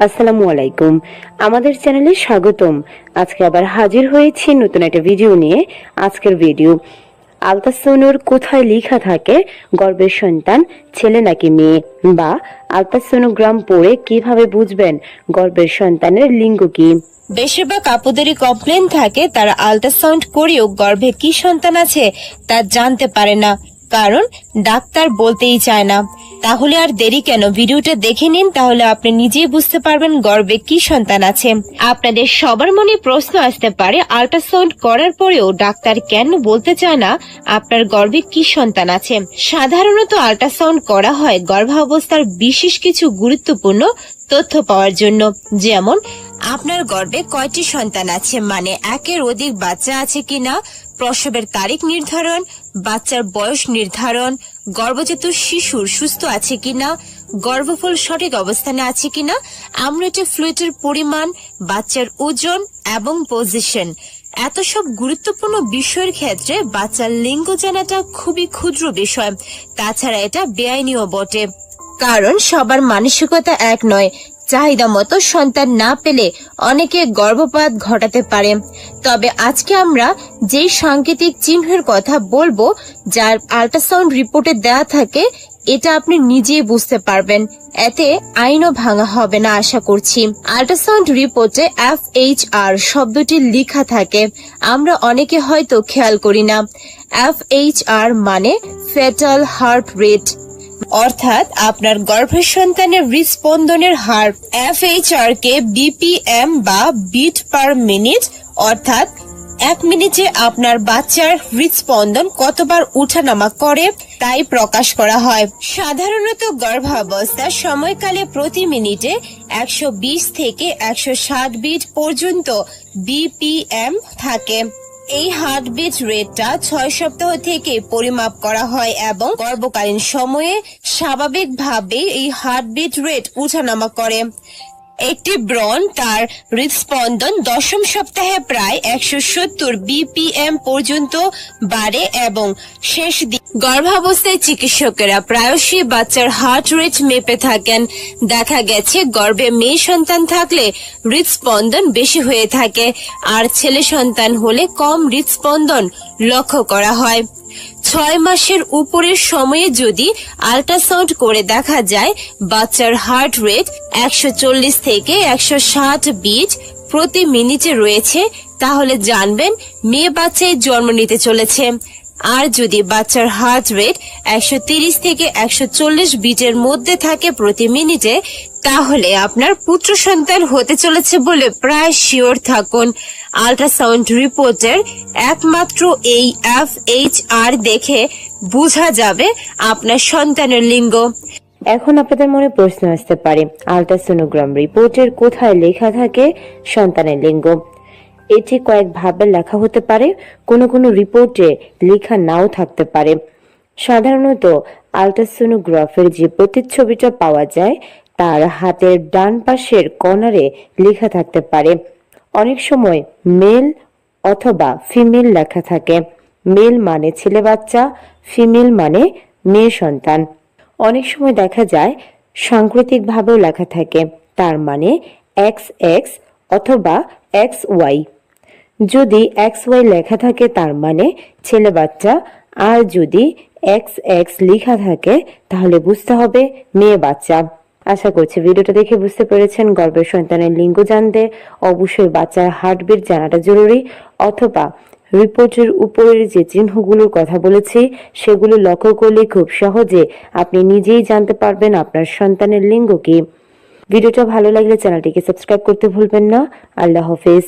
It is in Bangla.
আসসালামু আলাইকুম। আমাদের চ্যানেলে স্বাগতম। আজকে আবার হাজির হয়েছি নতুন একটা ভিডিও নিয়ে। আজকের ভিডিও, আলতাসনুর কোথায় লেখা থাকে গর্ভের সন্তান, ছেলে নাকি মেয়ে? বা আলতাসনোগ্রাম পড়ে কীভাবে বুঝবেন গর্বের সন্তানের লিঙ্গ কি? বেশিরভাগ আপুদেরই কমপ্লেন থাকে, তারা আলট্রাসাউন্ড করেও গর্ভে কি সন্তান আছে তা জানতে পারে না। কারণ ডাক্তার বলতেই চায় না। তাহলে আর দেরি কেন? ভিডিওটা দেখে নিন, তাহলে আপনি নিজেই বুঝতে পারবেন গর্বে কি সন্তান আছে। আপনাদের সবার মনে প্রশ্ন আসতে পারে, আল্ট্রাসাউন্ড করার পরেও ডাক্তার কেন বলতে চায় না আপনার গর্বে কি সন্তান আছে? সাধারণত আল্ট্রাসাউন্ড করা হয় গর্ভাবস্থার বিশেষ কিছু গুরুত্বপূর্ণ তথ্য পাওয়ার জন্য। যেমন, আপনার গর্ভে কয়টি সন্তান আছে? মানে একের অধিক বাচ্চা আছে কিনা? প্রসবের তারিখ নির্ধারণ বাচ্চার বয়স নির্ধারণ, গর্ভজাত শিশুর সুস্থ আছে কিনা, গর্ভফল সঠিক অবস্থানে আছে কিনা অ্যামলেটের ফ্লুইডের পরিমাণ, বাচ্চার ওজন এবং পজিশন এত সব গুরুত্বপূর্ণ বিষয়ের ক্ষেত্রে বাচ্চার লিঙ্গ জানাটা খুবই ক্ষুদ্র বিষয়। তাছাড়া এটা বেআইনিও বটে। কারণ সবার মানসিকতা এক নয় চাহিদা মতো সন্তান না পেলে অনেকে গর্ভপাত ঘটাতে পারে। তবে আজকে আমরা যেই সাংকেতিক চিহ্নের কথা বলব, যার আল্ট্রাসাউন্ড রিপোর্টে দেওয়া থাকে, এটা আপনি নিজেই বুঝতে পারবেন। এতে আইনও ভাঙা হবে না আশা করছি। আল্ট্রাসাউন্ড রিপোর্টে এফ এইচ আর শব্দটি লেখা থাকে। আমরা অনেকে হয়তো খেয়াল করি না। এফ এইচ আর মানে ফেটাল হার্ট রেট অর্থাৎ আপনার গর্ভের সন্তানের হৃদস্পন্দনের হার এফএইচআর কে বিপিএম বা বিট পার মিনিট, অর্থাৎ এক মিনিটে আপনার বাচ্চার হৃদস্পন্দন কতবার উঠানামা করে তাই প্রকাশ করা হয়। সাধারণত গর্ভাবস্থার সময়কালে প্রতি মিনিটে একশো বিশ থেকে একশো ষাট বিট পর্যন্ত বিপিএম থাকে। এই হার্টবিট রেটটা ছয় সপ্তাহ থেকে পরিমাপ করা হয় এবং গর্ভকালীন সময়ে স্বাভাবিকভাবে এই হার্টবিট রেট উঠানামা করে। একটি ব্রণ তার হৃদস্পন্দন দশম সপ্তাহে প্রায় একশো সত্তর বিপিএম পর্যন্ত বাড়ে এবং শেষ দিক গর্ভাবস্থায় চিকিৎসকেরা প্রায়শই বাচ্চার হার্ট রেট মেপে থাকেন। দেখা গেছে, গর্ভে মেয়ে সন্তান থাকলে হৃদস্পন্দন বেশি হয়ে থাকে, আর ছেলে সন্তান হলে কম হৃদস্পন্দন লক্ষ্য করা হয়। ছয় মাসের উপরের সময়ে যদি আল্ট্রাসাউন্ড করে দেখা যায়, বাচ্চার হার্ট রেট একশো চল্লিশ থেকে একশো ষাট বিট প্রতি মিনিটে রয়েছে, তাহলে জানবেন মেয়ে বাচ্চায় জন্ম নিতে চলেছে। আর যদি বাচ্চার হার্ট রেট একশো তিরিশ থেকে একশো চল্লিশ বিটের মধ্যে থাকে প্রতি মিনিটে, তাহলে আপনার পুত্র সন্তান হতে চলেছে বলে প্রায় শিওর থাকুন। আল্ট্রাসাউন্ড রিপোর্টের একমাত্র এই এফ এইচ আর দেখে বোঝা যাবে আপনার সন্তানের লিঙ্গ। এখন আপনাদের মনে প্রশ্ন আসতে পারে। আলট্রাসোনোগ্রাম রিপোর্টের কোথায় লেখা থাকে সন্তানের লিঙ্গ? এটি কয়েক ভাবে লেখা হতে পারে, কোনো কোনো রিপোর্টে লেখা নাও থাকতে পারে। সাধারণত আলট্রাসোনোগ্রাফের যে প্রতিচ্ছবিটা পাওয়া যায়, তার হাতের ডান পাশের কর্নারে লেখা থাকতে পারে। অনেক সময় মেল অথবা ফিমেল লেখা থাকে। মেল মানে ছেলে বাচ্চা, ফিমেল মানে মেয়ে সন্তান। অনেক সময় দেখা যায় সাংকেতিকভাবেও লেখা থাকে। তার মানে এক্স এক্স অথবা এক্স ওয়াই। যদি এক্স ওয়াই লেখা থাকে, তার মানে ছেলে বাচ্চা, আর যদি এক্স এক্স লেখা থাকে, তাহলে বুঝতে হবে মেয়ে বাচ্চা। আশা করছি ভিডিওটা দেখে বুঝতে পেরেছেন। গর্ভের সন্তানের লিঙ্গ জানতে অবশ্যই বাচ্চার হার্টবিট জানাটা জরুরি, অথবা রিপোর্টের উপরের যে চিহ্নগুলোর কথা বলেছি, সেগুলো লক্ষ্য করলে খুব সহজে আপনি নিজেই জানতে পারবেন আপনার সন্তানের লিঙ্গ কি ভিডিওটা ভালো লাগলে চ্যানেলটিকে সাবস্ক্রাইব করতে ভুলবেন না। আল্লাহ হাফেজ।